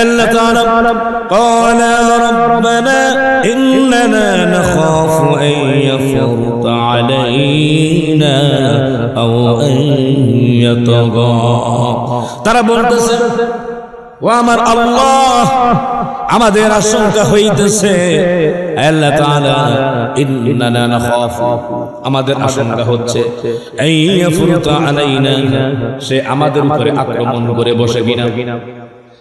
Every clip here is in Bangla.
আল্লাহ তাআলা ক্বালা রাব্বানা ইন্নানা নাখাফু আন ইয়াফুরত আলাইনা আও আন ইয়াতগা তারা বলতেছে, ও আমার আমাদের আশঙ্কা হইতেছে। আল্লাহ তাআলা ইন্নানা নাখাফু, আমাদের আশঙ্কা হচ্ছে এই ফুরতা আলাইনা, সে আমাদের উপরে আক্রমণ করে বসে কিনা।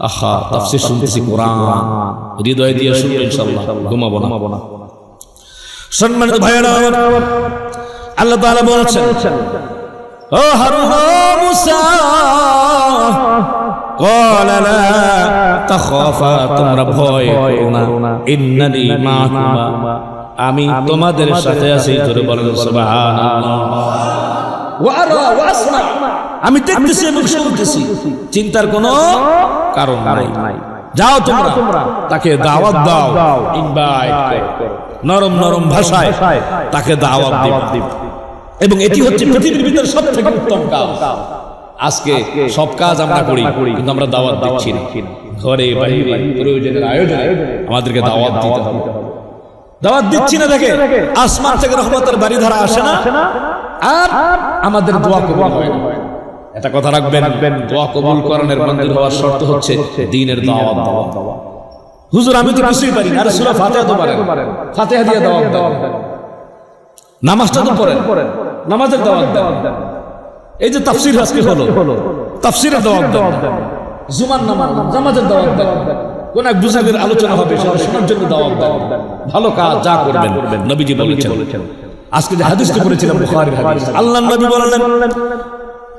আহা তাফসীর শুনতেছি কোরআন হৃদয় দিয়ে শুনবে ইনশাআল্লাহ ঘুমাবো না সম্মানিত ভাইয়েরা আমার, আল্লাহ তাআলা বলছেন ও হারুন ও মুসা قال لا تخافا তোমরা ভয় করো না ইন্নানি মাকুমা আমি তোমাদের সাথে আছি জোরে বলেন সুবহানাল্লাহ ওয়া আরা ওয়া আসমা আমি দেখতেছি এবং শুনতেছি। চিন্তার কোনো কারণ নাই। যাও তোমরা, তাকে দাওয়াত দাও নরম নরম ভাষায় তাকে দাওয়াত দিবে। এবং এটি হচ্ছে পৃথিবীর ভিতরে সব থেকে উত্তম কাজ। আজকে সব কাজ আমরা করি, কিন্তু আমরা দাওয়াত দিচ্ছি না। ঘরে বাইরে প্রয়োজনের আয়োজনে আমাদেরকে দাওয়াত দিতে হবে। দাওয়াত দিচ্ছি না দেখে আসমান থেকে রহমতের বাড়ি ধারা আসে না? আর আমাদের দোয়া কবুল হয় না। এটা কথা রাখবেন, দোয়া কবুল করানোর মন্দির হওয়ার শর্ত হচ্ছে দিনের দাওয়াত দেওয়া। হুজুর, আমি তো কিছুই পারি। আরে সূরা ফাতিহা তো পারেন। ফাতিহা দিয়ে দাওয়াত দেন। নামাজটা তো পড়েন। নামাজের দাওয়াত দেন। এই যে তাফসির আজকে হলো তাফসিরের দাওয়াত দেন। জুমার নামাজ, নামাজের দাওয়াত দেন। কোন এক বুজুর্গের আলোচনা হবে, সেটা শোনার জন্য দাওয়াত দেন। ভালো কাজ যা করবেন, নবীজি বলেছেন। আজকে যে হাদিসটা পড়েছিলাম, বুখারীর হাদিস। আল্লাহর নবী বললেন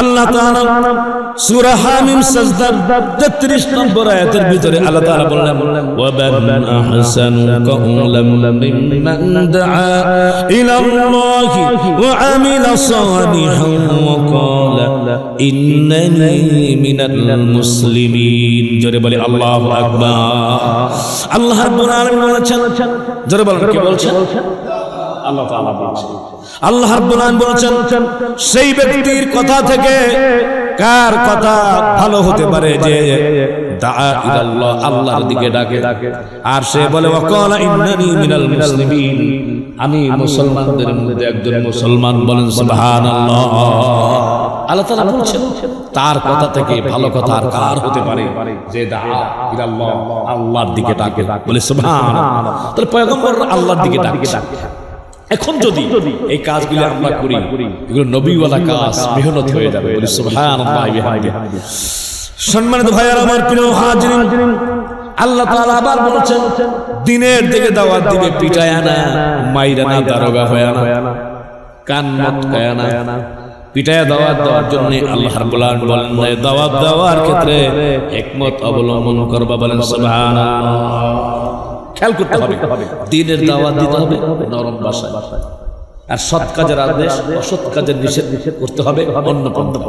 আল্লাহ তাআলা সূরা হামিম সাজদার 33 নম্বর আয়াতের ভিতরে আল্লাহ তাআলা বললেন ওয়া মান আহসানু কাওলাম মিম্মান দাআ ইলা আল্লাহি ওয়া আমিলা সালিহান ওয়া ক্বালা ইন্নানি মিনাল মুসলিমিন। জোরে বলে আল্লাহু আকবার। আল্লাহ রাব্বুল আলামিন বলেছেন জোরে বলেন কি বলছেন? আল্লাহ বলছেন। আল্লাহ বলেছেন, সেই ব্যক্তির কথা থেকে কার কথা ভালো হতে পারে যে আল্লাহর দিকে ডাকে? আর সে বলে আমি মুসলমানদের মধ্যে একজন মুসলমান বলেন আল্লাহ তাআলা বলছেন, তার কথা থেকে ভালো কথা আর কার হতে পারে যে আল্লাহর দিকে ডাকে? বলে, সুবহানাল্লাহ। তাহলে পয়গম্বর আল্লাহর দিকে ডাকে এখন যদি এই কাজগুলো আমরা করি এগুলো নবীওয়ালা কাজ মেহনত হয়ে যাবে। সম্মানিত ভাইয়ার আমার প্রিয় হাজিরিন আল্লাহ তাআলা আবার বলেছেন দিনের দিকে দাওয়াত দিবে পিটায় না মাইরা না দারোগা হয় না কান মত খায় না পিটায় দাওয়াত দেওয়ার জন্য আল্লাহ রাব্বুল আলামিন বলেন দাওয়াত দেওয়ার ক্ষেত্রে হিকমত অবলম্বন করবা। বলেন সুবহানাল্লাহ। খেয়াল করতে হবে। দিনের দাওয়াত দিতে হবে নরম ভাষায় আর সৎ কাজের আদেশ অসৎ কাজের নিষেধ করতে হবে অন্য পন্থা।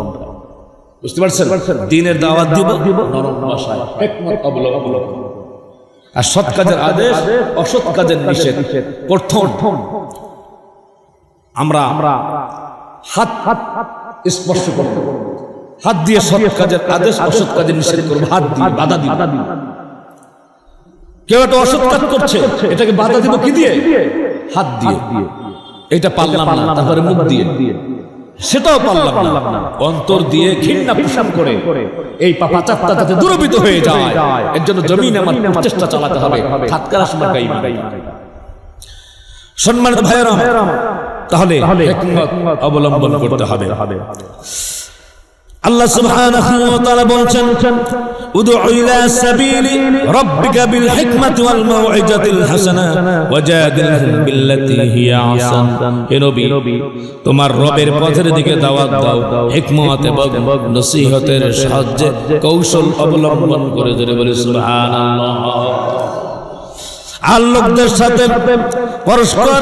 বুঝতে পারছেন? দিনের দাওয়াত দিব নরম ভাষায় আর সৎ কাজের আদেশ অসৎ কাজের নিষেধ। প্রথম। আমরা আমরা হাত হাত স্পর্শ করব। হাত দিয়ে সৎ কাজের আদেশ অসৎ কাজের নিষেধ করব। হাত দিয়ে বাধা দিব। কেউ একটা অসৎ কাজ করছে এটাকে বাধা দিব কি দিয়ে? হাত দিয়ে। এটা পারলাম না তারপরে মুখ দিয়ে। সেটাও পারলাম না। অন্তর দিয়ে ঘৃণা পোষণ করে এই পাপাচারটা যাতে দুরবিত হয়ে যায় এর জন্য জমিন আমার চেষ্টা চালাতে হবে হাত করার সময় সম্মানিত ভাইয়েরা তাহলে অবলম্বন করতে হবে। আল্লাহ সুবহানাহু ওয়া তাআলা বলছেন ادع إلى سبيل ربك بالحكمة والموعظة الحسنة وجادلهم بالتي هي أحسن হে নবী তোমার রবের পথের দিকে দাওয়াত দাও হিকমত এবং নসিহতের সাহায্যে কৌশল অবলম্বন করে ধরে বলে সুবহানাল্লাহ আর লোকদের সাথে পরস্পর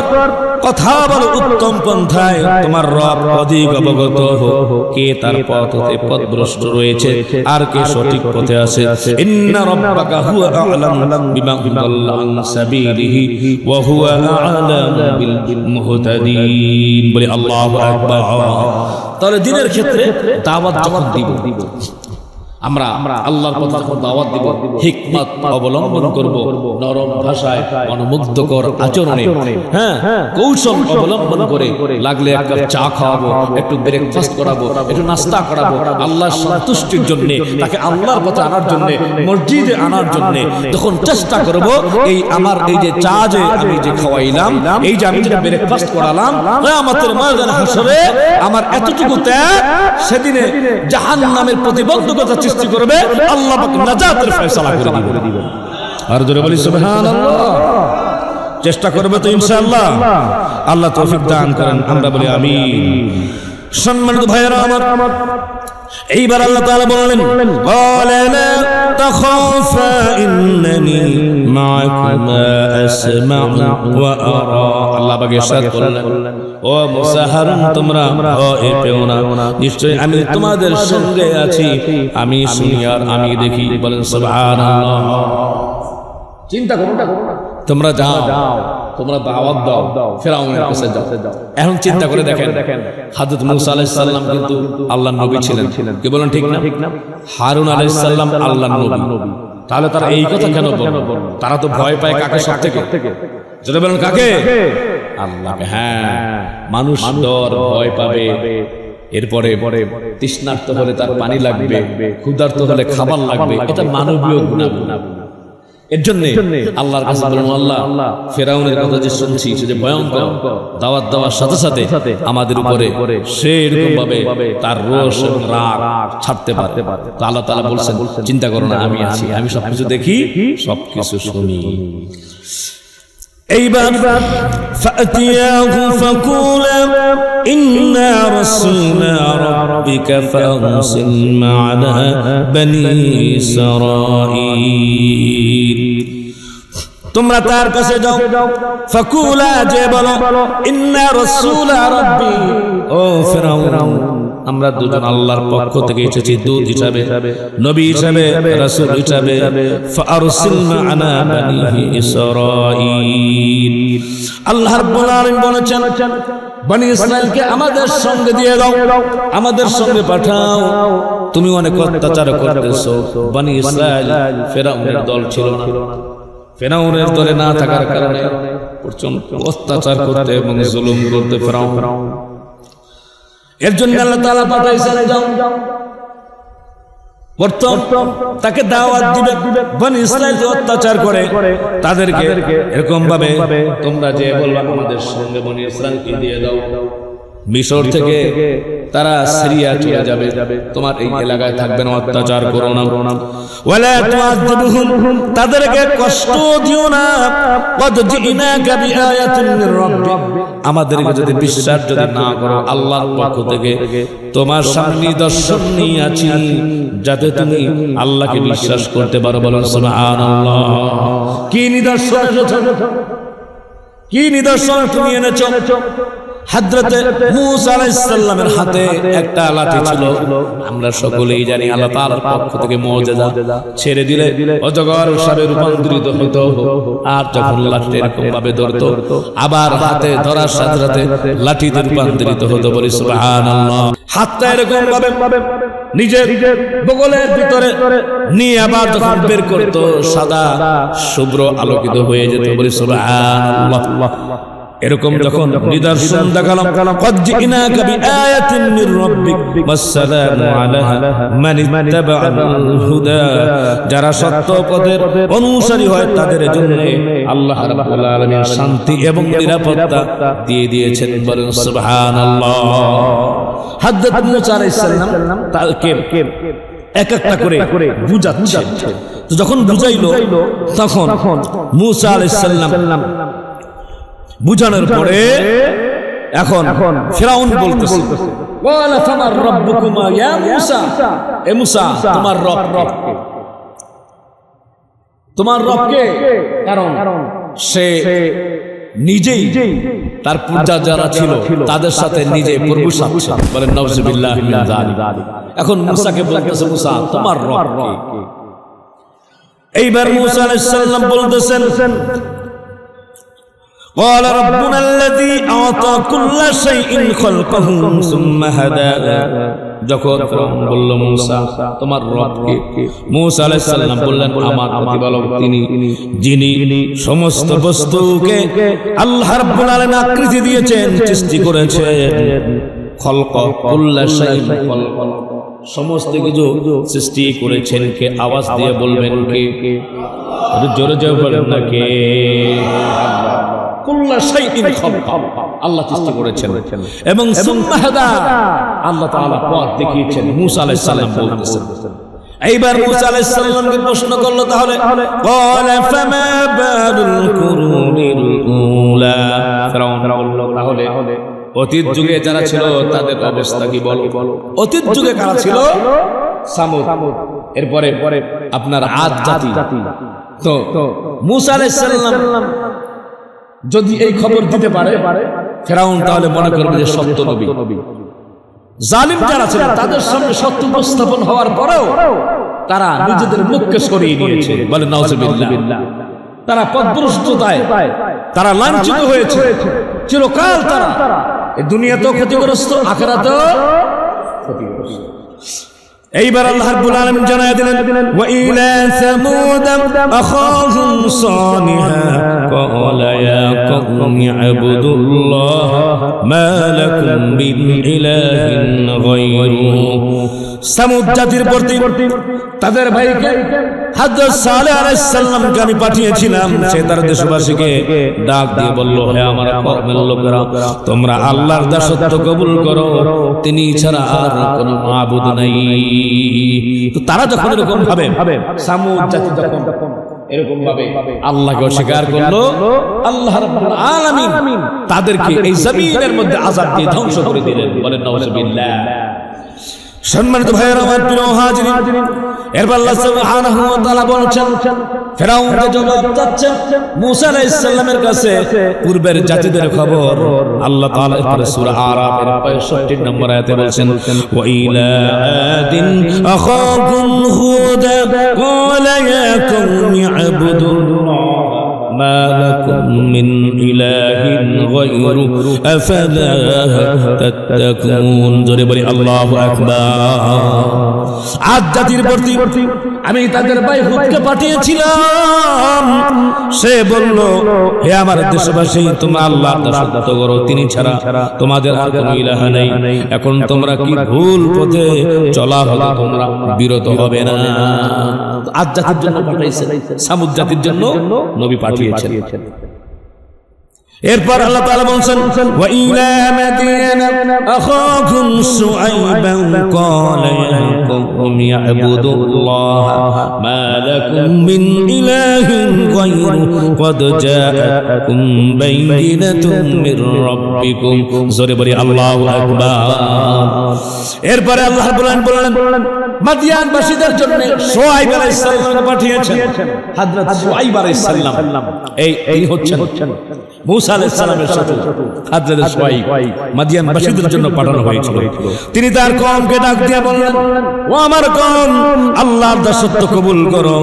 কথা বলে উত্তম পন্থায় তোমার রব অধিক অবগত কে তার পথ পথভ্রষ্ট রয়েছে, আর কে সঠিক পথে আছে। ইন্না রাব্বাকা হুয়া আ'লাম বিমা দাল্লা সাবিলিহি ওয়া হুয়া আ'লাম বিল মুহতাদিন। বলে আল্লাহু আকবার। তাহলে দিনের ক্ষেত্রে দাওয়াত যখন দিব আমরা আল্লাহর পথে দাওয়াত দিব হিকমত অবলম্বন করব নরম ভাষায় অনুমুগ্ধকর আচরণে হ্যাঁ কৌশল অবলম্বন করে লাগলে এক কাপ চা খাওয়াবো একটু ব্রেকফাস্ট করাবো একটু নাস্তা করাবো আল্লাহর সন্তুষ্টির জন্য তাকে আল্লাহর পথে আনার জন্য মসজিদে আনার জন্য যখন চেষ্টা করব এই আমার এই যে চা যে আমি যে খাওয়াইলাম এই যে আমি যে ব্রেকফাস্ট করালাম আমাদের ময়দান হাসরে আমার এতটুকু ত্যাগ সেদিনে জাহান নামের প্রতিবন্ধকতা সৃষ্টি করবে আল্লাহ নাজাতের ফয়সালা করে দিবেন। আর জোরে বলি সুবহানাল্লাহ। চেষ্টা করবে তো ইনশাআল্লাহ। আল্লাহ তৌফিক দান করেন আমরা বলি আমিন। সম্মানিত ভাইয়েরা আমার এইবার আল্লাহ তাআলা বললেন বলেন تخافا إنني معكما أسمع وأرى আল্লাহ পাক ইরশাদ করলেন ও মুসা হারুন তোমরা ভয় পেও না নিশ্চয় আমি তোমাদের সঙ্গে আছি আমি শুনি আর আমি দেখি বলেন সুবহানাল্লাহ চিন্তা করো না তোমরা যাও তোমরা দাওয়াত দাও ফেরাউনের কাছে যাও। এখন চিন্তা করে দেখেন হযরত মুসা আলাইহিস সালাম কিন্তু আল্লাহর নবী ছিলেন। কি বলেন ঠিক না? হারুন আলাইহিস সালাম আল্লাহর নবী। তাহলে তারা এই কথা কেন বলল? তারা তো ভয় পায় কাকে সব থেকে। যেটা বলেন কাকে? আল্লাহকে। হ্যাঁ মানুষ ডর ভয় পাবে। এরপরে তৃষ্ণার্ত হলে তার পানি লাগবে। ক্ষুধার্ত হলে খাবার লাগবে। এটা মানবীয় গুণাগুণ এর জন্য আল্লাহর কাছে বলুন আল্লাহ ফেরাউনের কথা যে শুনছি সে যে ভয়ঙ্কর দাওয়াত দেওয়ার সাথে সাথে আমাদের উপরে সে এরকম ভাবে তার রোষ এবং রাগ ছাড়তে পারে তো আল্লাহ তাআলা বলছেন চিন্তা করো না আমি আছি আমি সবকিছু দেখি সবকিছু শুনি এইবার فأتياه فقولا إنا رسول ربك فأرسل معنا بني إسرائيل তোমরা তার কাছে যাও। ফাকুলা যে বলো ইন্না রাসূল রাব্বি। ও ফিরাউন আমরা দুজন আল্লাহর পক্ষ থেকে এসেছি দূত হিসাবে নবী হিসাবে রাসূল হিসাবে ফারসিল মা'ানা বানি ইসরাঈল। আল্লাহ রাব্বুল আলামিন বলেছেন বনি ইসরাইলকে আমাদের সঙ্গে দিয়ে দাও আমাদের সঙ্গে পাঠাও। তুমি অনেক অত্যাচার করতেছো বনি ইসরাইল ফেরাউনের দল ছিল না। ফেরাউনের দলে না থাকার কারণে প্রচণ্ড অত্যাচার করতে এবং জুলুম করতে ফেরাউন এর জন্য আল্লাহ তাআলা পাঠাইছেন যাও তাকে দাওয়াত দিবে বনি ইসরাইলকে অত্যাচার করে তাদেরকে এরকম ভাবে তোমরা যে বলবা আমাদের সঙ্গে বনি ইসরাইলকে দিয়ে দাও। মিশর থেকে তারা সিরিয়া চলে যাবে। তোমার এই এলাকায় থাকবে না অত্যাচার করো না। ওয়ালা তুআযিবুহুম তাদেরকে কষ্ট দিও না। কদ জিনাকা বিআয়াতিন মির রাব্বিক আমাদেরকে যদি বিশ্বাস যদি না করো আল্লাহর পক্ষ থেকে তোমার সামনে নিদর্শন নিয়ে আছি যাতে তুমি আল্লাহকে বিশ্বাস করতে পারো বলো সুবহানাল্লাহ। কি নিদর্শন কি নিদর্শন তুমি এনেছো? হাজরতে মুসা আলাইহিস হাতে একটা লাঠি ছিল। আমরা সকলেই জানি আল্লাহ তাআলার পক্ষ থেকে মুজিজা ছেড়ে দিলে অজগর সাপে রূপান্তরিত হতো। আর যখন লাঠি এরকম ভাবে ধরতো আবার হাতে ধরার সাথে সাথে লাঠিতে রূপান্তরিত হতো বলি সুবহানাল্লাহ। হাতটা এরকম ভাবে নিজের বগলের ভিতরে নিয়ে আবার যখন বের করতো সাদা শুভ্র আলোকিত হয়ে যেত বলি সুবহানাল্লাহ। এরকম যখন নিদর্শন দেখালাম قد جئناك بآية من ربك والسلام على من اتبع الهدى যারা সত্য পথের অনুসারী হয় তাদের জন্য আল্লাহ রাব্বুল আলামিন শান্তি এবং নিরাপত্তা দিয়ে দিয়েছেন বলেন সুবহানাল্লাহ হযরত মুসা আলাইহিস সালাম তাকে এক একটা করে বুঝাচ্ছে তো যখন বুঝাইলো তখন মুসা আলাইসাল্লাম বুঝানোর পরে এখন ফেরাউন বলতেছে তোমার রব রবকে। তোমার রবকে? কারণ সে নিজেই তার পূজা যারা ছিল তাদের সাথে নিজে প্রভু সাথে। বলেন নবজুবিল্লাহ এখন মুসাকে বলতেছে মুসা তোমার রব এইবার মুসা আলাইহিস সালাম বলতেছেন قال ربنا الذي أعطى كل شيء خلقه ثم هدى. যখন বলল, মূসা, তোমার রবকে। মূসা আলাইহিস বললেন, আমার প্রতিপালক তিনি, যিনি সমস্ত বস্তুকে আল্লাহ রাব্বুল আলামিন আকৃতি দিয়েছেন, সৃষ্টি করেছেন। খলক সমস্ত কিছু সৃষ্টি করেছেন কে? আওয়াজ দিয়ে বলবেন কে? জোরে জোরে বলেন না কে? আল্লাহ আল্লাহ আল্লাহ এইবার মুসা প্রশ্ন করল তাহলে অতীত যুগে যারা ছিল তাদের অবস্থা কি বলো? অতীত যুগে কারা ছিল? সামুদ। এরপরে আপনার আজ জাতি। তো মুসা আলাইহিস সালাম যদি এই খবর দিতে পারে ফেরাউন তাহলে মনে করবে যে সত্য নবী। জালিম যারা ছিলেন তাদের সামনে সত্য উপস্থাপন হওয়ার পরেও তারা নিজেদের মুখকে সরিয়ে নিয়েছে। বলে নাউজুবিল্লাহ। তারা পদভ্রষ্টতায় তারা লাঞ্ছিত হয়েছে। চিরকাল তারা এই দুনিয়াতেও ক্ষতিগ্রস্ত আখেরাতেও ক্ষতিগ্রস্ত। এইবার আল্লাহ রাব্বুল আলামিন জানায় দিলেন ওয়া ইলা সামুদ আখাহুম সালিহা ক্বালা ইয়া কওমি আবুদুল্লাহ মা লাকুম বিন ইলাহিন গায়রু প্রতি তাদের ভাইকে তোমরা আল্লাহর দাসত্ব কবুল করো, তিনি তারা যখন এরকম ভাবে অস্বীকার করল, আল্লাহ তাদেরকে এই জমিনের মধ্যে আযাব দিয়ে ধ্বংস করে দিলেন। বলেন সম্মানিত ভাইয়ের, আমার প্রিয় হাজিরিন এরপর আল্লাহ সুবহানাহু ওয়া তাআলা বলছেন জবাব চাচ্ছে মুসা আলাইহিস সালামের কাছে, পূর্বের জাতিদের খবর, আল্লাহ তাআলা এরপরে সূরা আরাফের 65 নম্বর আয়াতে বলছেন, ওয়া ইলা আদিন আখাকুম হুদা ক্বালা ইয়া কওমি ما لكم من إله غيره أفلا تتقون جرب الله أكبر عدت البرتي আমি তাদের ভাই হুদকে পাঠিয়েছিলাম। সে বলল হে আমার দেশবাসী তোমরা আল্লাহ দাসত্ব করো তিনি ছাড়া তোমাদের আর কোনো ইলাহা নেই। এখন তোমরা কি ভুল পথে চলা হলো? তোমরা বিরত হবে না। আজ জাতির জন্য পাঠাইছে সামুদ জাতির জন্য নবী পাঠিয়েছেন। এরপর আল্লাহ তাআলা বলছেন ওয়া ইলা মাদিয়ানা আখাকুম শুআইবান ক্বালা ইয়া কওমি ইয়াবুদুল্লাহ মা লাকুম মিন ইলাহিন গায়রু ক্বাদ জাআকুম বাইয়িনাতুম মির রাব্বিকুম। জোরে বলি আল্লাহু আকবার। এরপরে আল্লাহ বললেন মাদিয়ানবাসীদের জন্য শুআইব আলাইহিস সালামকে পাঠিয়েছেন। হযরত শুআইব আলাইহিস সালাম এই এই হচ্ছেন। মুসা আলাইহিস সালামের সাথে হযরত শুআইব মাদিয়ানবাসীদের জন্য পাঠানো হয়েছিল। তিনি তার কওমকে ডাক দিয়ে বললেন ও আমার কওম আল্লাহর দাসত্ব কবুল করো।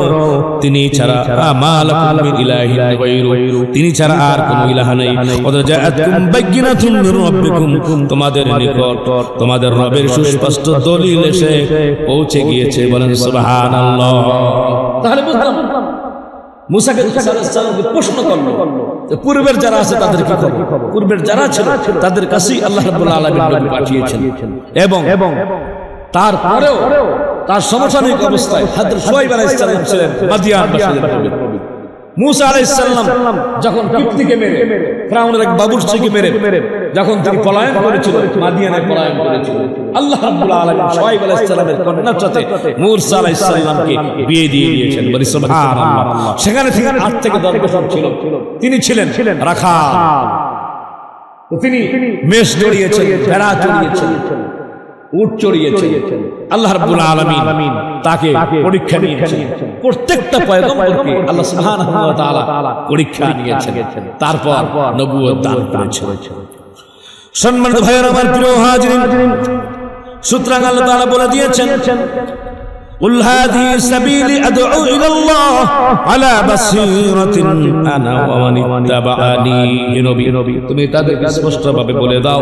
তিনি ছাড়া আমালাকুম মিন ইলাহিন গায়রু। তিনি ছাড়া আর কোনো ইলাহা নেই। ওয়া জাআতকুম বাইয়িনাতুম মির রাব্বিকুম। তোমাদের নিকট তোমাদের রবের সুস্পষ্ট দলিল এসে পৌঁছে গিয়েছে। বলেন সুবহানাল্লাহ। তাহলে বুঝলাম। মুসাকে প্রশ্ন করল পূর্বের যারা আছে তাদের কি খবর? পূর্বের যারা ছিল, তাদের কাছেই আল্লাহ রাব্বুল আলামিন পাঠিয়েছেন। এবং তারপরেও তার সমসাময়িক অবস্থায় হযরত শুআইব আলাইহিস সালাম ছিলেন মাদিয়ান বাসীদের নবী। মুসা আলাইহিস সালাম যখন কিপ্তিকে মেরে, ফারাউনের এক বাবুর্চিকে মেরে যখন তিনি পলায়ন করেছিল মাদিয়ানে পলায়ন করেছিল আল্লাহ রাব্বুল আলামিন শুআইব আলাইহিস সালামের কন্যার সাথে মূসা আলাইহিস সালামকে বিয়ে দিয়ে দিয়েছেন বলি সুবহানাল্লাহ। সেখানে থেকে আট থেকে দশ বছর ছিল। তিনি ছিলেন রাখাল। তো তিনি মেষ জড়িয়েছেন ভেড়া চড়িয়েছেন উট চড়িয়েছেন। আল্লাহ রাব্বুল আলামিন তাকে পরীক্ষা নিয়েছেন। প্রত্যেকটা পয়গম্বরকে আল্লাহ সুবহানাহু ওয়া তাআলা পরীক্ষা নিয়েছেন। তারপর নবুয়ত দান করেছেন। সম্মানিত ভাইয়ের আমার প্রিয় হাজিরিন সুতরাং আল্লাহ তাআলা বলে দিয়েছেন قل هذه سبيلي أدعو إلى الله على بصيرة أنا ومن اتبعني নবী তুমি তাদেরকে স্পষ্টভাবে বলে দাও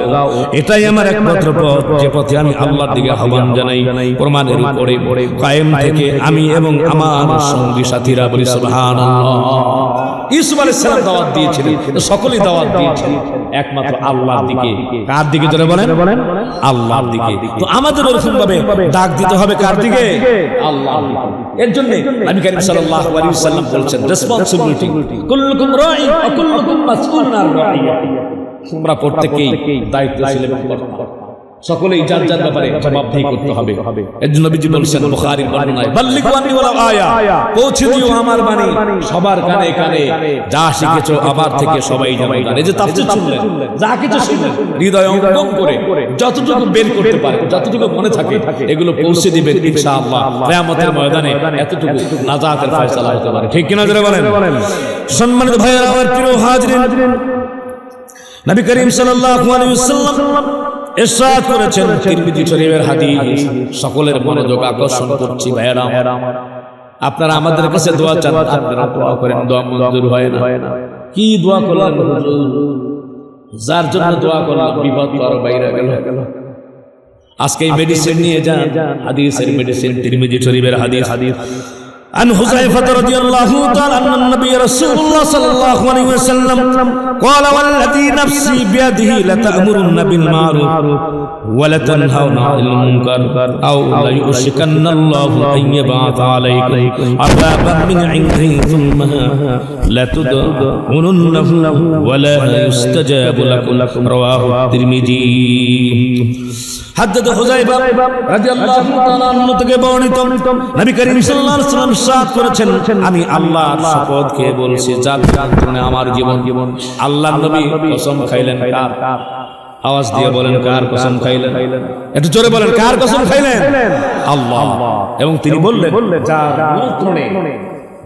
এটাই আমার একমাত্র পথ যে পথে আমি আল্লাহর দিকে আহ্বান জানাই প্রমাণের উপরে কায়েম থেকে আমি এবং আমার সঙ্গী সাথীরা বলি সুবহানাল্লাহ ইসুফ আলাইহিস সালাম দাওয়াত দিয়েছিলেন। সকলেই দাওয়াত দিয়েছিলেন। একমাত্র আল্লাহর দিকে। কার দিকে ধরে বলেন? আল্লাহর দিকে তো আমাদের ওরকম ভাবে ডাক দিতে হবে কার দিকে? আল্লাহ এর জন্য নবী করিম সাল্লাল্লাহু আলাইহি ওয়াসাল্লাম বলছেন রেসপন্সিবিলিটি কুল্লুকুম রাঈ ওয়া কুল্লুকুম মাসউলুন আন রাঈয়াতি তোমরা প্রত্যেককেই দায়িত্বশীল এবং কর্তা। সকলেই যার যার ব্যাপারে জবাবদিহি করতে হবে। এর জন্য নবীজি বলছেন বুখারীর বর্ণনায় বাল্লিগু আন্নি ওয়ালা আয়া। পৌঁছে দিও আমার বাণী। সবার কানে কানে যা শিখেছো আবার থেকে সবাই জানে এই যে তাফসীর শুনলেন যা কিছু শুনলেন হৃদয় অঙ্গম করে যতটুকু বের করতে পারে যতটুকু মনে থাকে এগুলো পৌঁছে দিবেন ইনশাআল্লাহ। কিয়ামতের ময়দানে এতটুকু নাজাতের ফয়সালা হতে পারে। ঠিক কিনা জোরে বলেন? সম্মানিত ভাইয়েরা আমার প্রিয় হাজরিন নবী করিম সাল্লাল্লাহু আলাইহি ওয়াসাল্লাম ইরশাদ করেছেন তিরমিজি শরীফের হাদিস। সকলের মনোযোগ আকর্ষণ করছি আমার আপনারা আমাদের কাছে দোয়া চান, আপনারা দোয়া করেন, দোয়া মঞ্জুর হয় না। কি দোয়া করলেন যার জন্য দোয়া করলাম, বিপদ তো আরও বাইরে গেল। আজকে মেডিসিন নিয়ে যান, হাদিসের মেডিসিন তিরমিজি শরীফের হাদিস হাদিস। عن حذيفة رضي الله تعالى أن النبي رسول الله صلى الله عليه وسلم قال والذي نفسي بيده لتأمرن بالمعروف ولتنهون عن المنكر أو ليؤشكن الله أن يبعث عليكم عذابا من عنده ثم لتدعوننه ولا يستجاب لكم رواه الترمذي কারণে আমার জীবন জীবন কার? আওয়াজ দিয়ে বলেন, কার কসম খাইলেন? একটু জোরে বলেন, কার কসম খাইলেন? আল্লাহ। এবং তিনি বললেন, যার নিয়ন্ত্রণে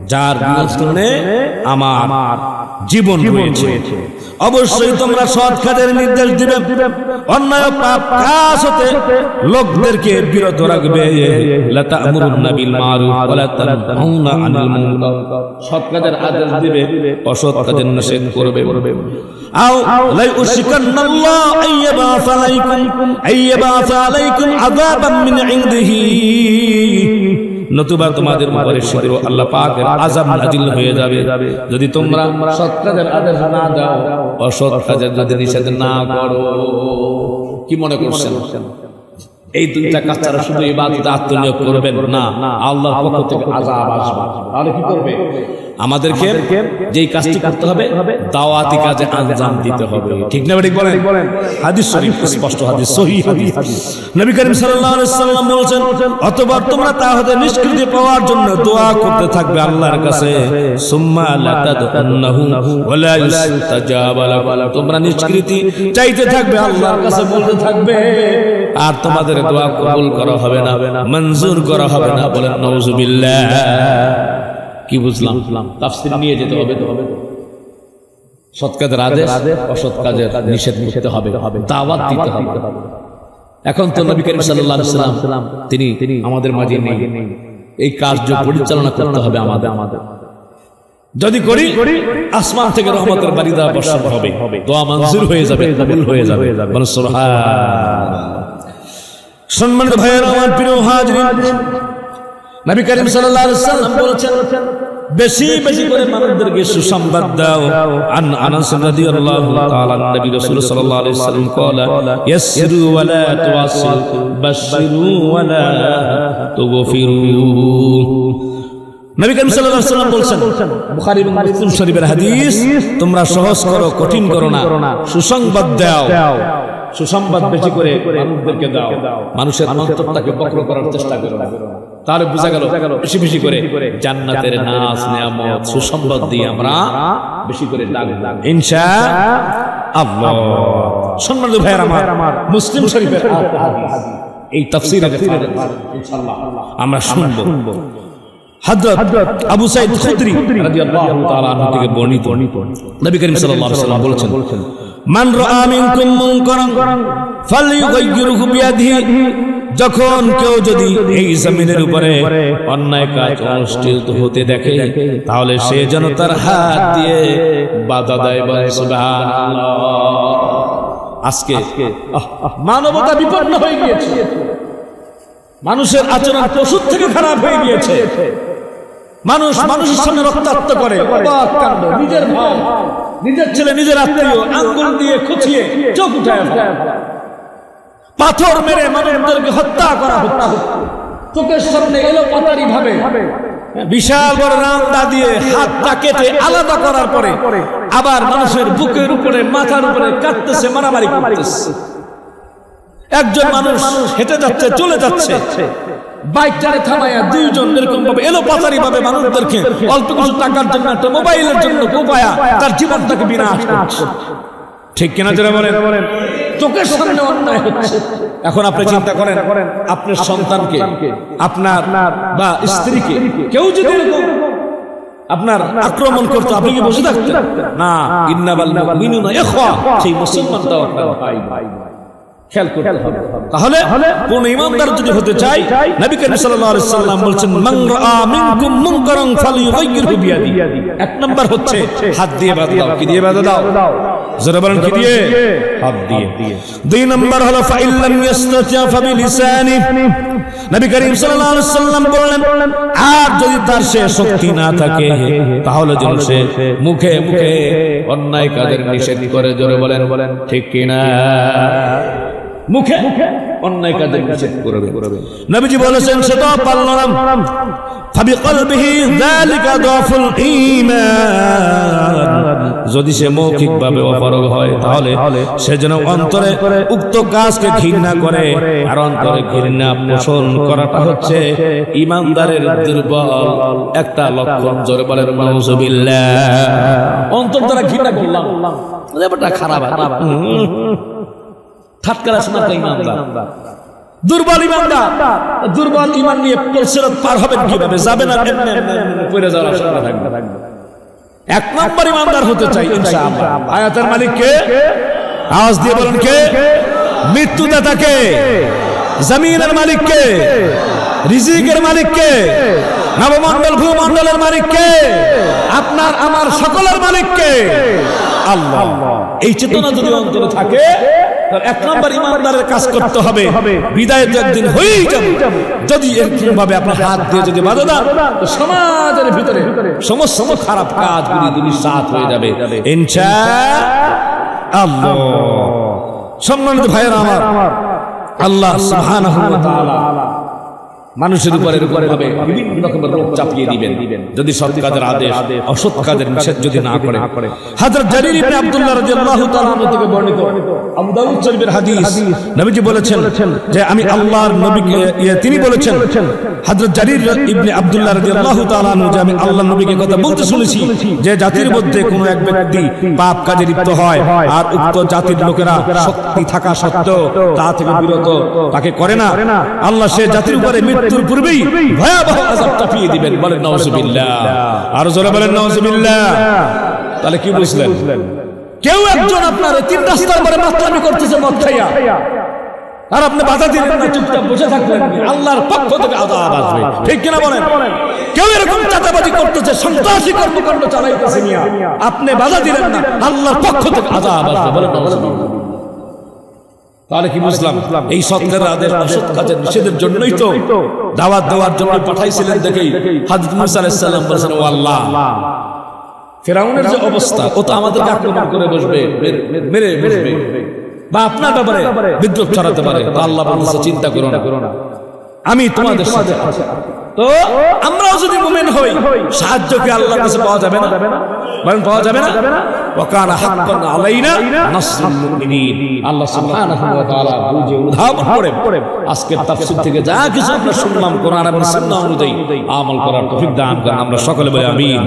যার নিয়ন্ত্রণে আমার জীবন রয়েছে। অবশ্যই তোমরা সৎ কাজের নির্দেশ দিবে। অন্যায় পাপ কাজ হতে লোকদেরকে বিরত রাখবে। সৎ কাজের আদেশ দিবে অসৎ কাজের নিষেধ করবে। আও লাই উশিকান্নাল্লাহ আইয়াবাস আলাইকুম আইয়াবাস আলাইকুম আযাবাম মিন ইনদিহি। নতুবা তোমাদের উপরে শীঘ্র আল্লাহ পাকের আযাব নাজিল হয়ে যাবে। যদি তোমরা সৎ কাজের আদেশ না দাও, অসৎ কাজের যদি নিষেধ না করো, কি মনে করছেন? এই দুইটা কাজ ছাড়া শুধু ইবাদত আত্মনিয়োগ করবেন না আল্লাহর পক্ষ থেকে আযাব আসবে। তাহলে কি করবে? আমাদেরকে যেই কাজটি করতে হবে দাওয়াতি কাজে আঞ্জাম দিতে হবে। ঠিক না ঠিক বলেন। হাদিস শরীফ স্পষ্ট হাদিস সহিহ হাদিস। নবী করিম সাল্লাল্লাহু আলাইহি সাল্লাম বলেছেন অতঃপর তোমরা তা হতে নিষ্কৃতি পাওয়ার জন্য দোয়া করতে থাকবে আল্লাহর কাছে সুম্মা লা তাদউন্নাহু ওয়া লা লাকুম। তোমরা নিষ্কৃতি চাইতে থাকবে আল্লাহর কাছে বলতে থাকবে আর তোমাদের দোয়া কবুল করা হবে না মঞ্জুর করা হবে না বলেন নাউজুবিল্লাহ কি বুঝলাম? তাফসির নিয়ে যেতে হবে তো। হবে সৎ কাজের আদেশ অসৎ কাজের নিষেধ করতে হবে। দাওয়াত দিতে হবে। এখন তো নবী করিম সাল্লাল্লাহু আলাইহি সাল্লাম তিনি আমাদের মাঝে নেই। এই কার্য পরিচালনা করতে হবে আমাদের। আমাদের। যদি করি আসমান থেকে রহমতের বারিদা বর্ষণ হবে। দোয়া মঞ্জুর হয়ে যাবে কবুল হয়ে যাবে। বলো সুবহান। সম্মানিত ভাইয়ের, আমার প্রিয় হাজরিন, নবী করিম সাল্লাল্লাহু আলাইহি সাল্লাম বলেছেন, বেশি বেশি করে মানুষদেরকে সুসংবাদ দাও। আন আনাস রাদিয়াল্লাহু তাআলা নবী রাসূল সাল্লাল্লাহু আলাইহি সাল্লাম কলা ইয়াসিরু ওয়া লা তুআসসিরু, বাশশিরু ওয়া লা তুগফিরু। নবী করিম সাল্লাল্লাহু আলাইহি সাল্লাম বলেছেন, বুখারী এবং মুসলিম শরীফের হাদিস, তোমরা সহজ করো, কঠিন করো না, সুসংবাদ দাও। সুসংবাদ বেশি করে মানুষদেরকে দাও। মানুষের অন্তরটাকে বক্র করার চেষ্টা করো। তাহলে বোঝা গেল বেশি বেশি করে জান্নাতের নাচ নিয়ামত সুসংবাদ দিয়ে আমরা বেশি করে ডাক ইনশা আল্লাহ। সম্মানিত ভাইয়ের আমার মুসলিম শরীফের। এই ইনশাআল্লাহ। আমরা শুনব। হযরত আবু সাইদ খুদরি রাদিয়াল্লাহু তাআলা থেকে বর্ণিত। নবী করিম সাল্লাল্লাহু আলাইহি ওয়াসাল্লাম বলেছেন মান মিনকুম মুনকারান ফালইউগাইয়িরহু বিয়াদিহি যখন কেউ যদি এই জমিনের উপরে অন্যায় কাজ অনুষ্ঠিত হতে দেখে তাহলে সে যেন তার হাত দিয়ে বাধা দেয় আজকে মানবতা বিপন্ন হয়ে গিয়েছে। মানুষের আচরণ পশুর থেকে খারাপ হয়ে গিয়েছে। মানুষ মানুষের সামনে রক্তাক্ত করে। অবাক কাণ্ড। নিজের ভাই নিজের ছেলে নিজের আত্মীয় আঙ্গুল দিয়ে খুঁচিয়ে চোখ উঠায় পাথর মেরে মানুষদেরকে হত্যা করা হত্যা চোখের সামনে এলো পাতারি ভাবে। বিশাল বড় রান্দা দিয়ে হাতটা কেটে আলাদা করার পরে আবার মানুষের বুকের উপরে মাথার উপরে কাটতেছে মারামারি করতেছে। একজন মানুষ হেঁটে যাচ্ছে চলে যাচ্ছে। বাইকটারে থামাইয়া দুইজন এরকম ভাবে এলো পাতারি ভাবে মানুষদেরকে অল্প কিছু টাকার জন্য একটা মোবাইলের জন্য কোপায়া তার জীবনটাকে বিনাশ করছে। ঠিক কিনা যারা বলেন? চোখের সামনে অন্যায় হচ্ছে। এখন আপনি চিন্তা করেন আপনার সন্তানকে আপনার বা স্ত্রীকে কেউ যদি এরকম আপনার আক্রমণ করতো আপনি কি বসে থাকতেন? না ইন্নাবাল মুমিনুনা ইখওয়া সেই মুসলমানটাও আপনার ভাই। ভাই। খেয়াল করতে হবে। তাহলে কোন ইমানদার যদি হতে চাই নবী করিম সাল্লাল্লাহু আলাইহি সাল্লাম বলছেন মান রাআ মিনকুম মুনকারান ফালিয়ুগাইয়িরহু বিয়াদি। এক নাম্বার হচ্ছে হাত দিয়ে বাধা দাও। কি দিয়ে বাধা দাও? যারা বলেন কি দিয়ে? হাত দিয়ে। দুই নাম্বার হলো ফাইল্লাম ইয়াস্তাতিআ ফাবিলিসানি। নবী করিম সাল্লাল্লাহু আলাইহি সাল্লাম বললেন আর যদি তার সে শক্তি না থাকে তাহলে যেন সে মুখে মুখে অন্যায় কাজের নিষেধ করে। জোরে বলেন বলেন ঠিক কিনা? মুখে অন্যায় কাজের নিষেধ করবে নবীজি বলেছেন সেটা পারল না যদি সে মৌখিক ভাবে অপারগ হয় তাহলে সে যেন অন্তরে উক্ত কাজকে ঘৃণা করে। আর অন্তরে ঘৃণা পোষণ করাটা হচ্ছে ইমানদারের দুর্বল একটা লক্ষণ। জোরে বলেন অন্তর দ্বারা ঘৃণা করলাম। ব্যাপারটা খারাপ হুম। ঠাটকারা শোনা তো ইমানদার দুর্বল ইমানদার। দুর্বল ইমান নিয়ে পরিসরত পার হবেন কীভাবে? যাবেন আর এমনি এমনি এমনি পড়ে যাওয়ার আশঙ্কা থাকবে। এক নম্বর ইমানদার হতে চাই ইনশাআল্লাহ। আয়াতের মালিক কে? আওয়াজ দিয়ে বলেন কে? মৃত্যুদাতা কে জমিনের মালিক কে? রিজিকের মালিক কে? নবমণ্ডল ভূমণ্ডলের মালিক কে? আপনার আমার সকলের মালিক কে? আল্লাহ। এই চেতনা যদি অন্তরে থাকে এক নম্বর ইমানদারের কাজ করতে হবে। বিদায় একদিন হয়েই যাবে। যদি এরকম ভাবে আপনার হাত দিয়ে যদি বাধা দেন তো সমাজের ভিতরে সমস্ত খারাপ কাজগুলি দুলি সাথ হয়ে যাবে। ইনশা আল্লাহ। সম্মানিত ভাইয়েরা আমার আল্লাহ সুবহানাহু ওয়া তাআলা। মানুষের উপর এরকম ভাবে বিভিন্ন রকমের রোগ চাপিয়ে দিবেন। যদি সৎ কাজের আদেশ অসৎ কাজের নিষেধ যদি না করে। হযরত জারির ইবনে আব্দুল্লাহ রাদিয়াল্লাহু তাআলা থেকে বর্ণিত। আবু দাউদ শরীফের হাদিস। নবীজি বলেছেন যে আমি আল্লাহর নবীকে ইয়ে, তিনি বলেছেন হযরত জারির ইবনে আব্দুল্লাহ রাদিয়াল্লাহু তাআলা যে আমি আল্লাহর নবীকে কথা বলতে শুনেছি যে জাতির মধ্যে কোনো এক ব্যক্তি পাপ কাজে লিপ্ত হয় আর উক্ত জাতির লোকেরা শক্তি থাকা সত্ত্বেও তা থেকে বিরত তাকে করে না আল্লাহ সে জাতির উপরে মৃত্যুর পূর্বেই ভয়াবহ আযাব চাপিয়ে দিবেন, বলেন নাউজুবিল্লাহ। আর জোরে বলেন নাউজুবিল্লাহ। তাহলে কি বুঝলেন? কেউ একজন আপনার তিন রাস্তার পরে মাতলামি করতেছে মদ খাইয়া। আর আপনি বাধা দিলেন না, চুপচাপ বসে থাকলেন, আল্লাহর পক্ষ থেকে আযাব আসবে। ঠিক কিনা বলেন? কেউ এরকম চাঁদাবাজি করতেছে, সন্ত্রাসী কর্মকাণ্ড চালাইতেছে আপনি বাধা দিলেন না, আল্লাহর পক্ষ থেকে আযাব আসবে, বলেন তাহলে কি বুঝলাম? এই সৎকার আদেশ অসৎ কাজের নিষেধের জন্যই তো দাওয়াত দেওয়ার জন্য পাঠাইছিলেন দেখেই হাজরত মুসা আলাইহিস সালাম বলেছেন ও আল্লাহ ফেরাউনের যে অবস্থা ও তো আমাদেরকে আক্রমণ করে বসবে মেরে- মেরে বসবে। বা আপনার ব্যাপারে বিদ্রোহ ছড়াতে পারে আল্লাহ চিন্তা করো না। আমি তোমাদের সাথে আছি। তো আমরাও যদি মুমিন হই সাহায্য কি আল্লাহর কাছে পাওয়া যাবে না? বরং পাওয়া যাবে না? وكان হাক্কান আলাইনা নাসরুল মুমিনিন। আল্লাহ সুবহানাহু ওয়া তাআলা বুঝে উদ্ধার করে আজকের তাফসীর থেকে যা কিছু আমরা শুনলাম কোরআন এবং সুন্নাহ অনুযায়ী আমল করার তৌফিক দান করেন। আমরা সকলে বলি আমিন।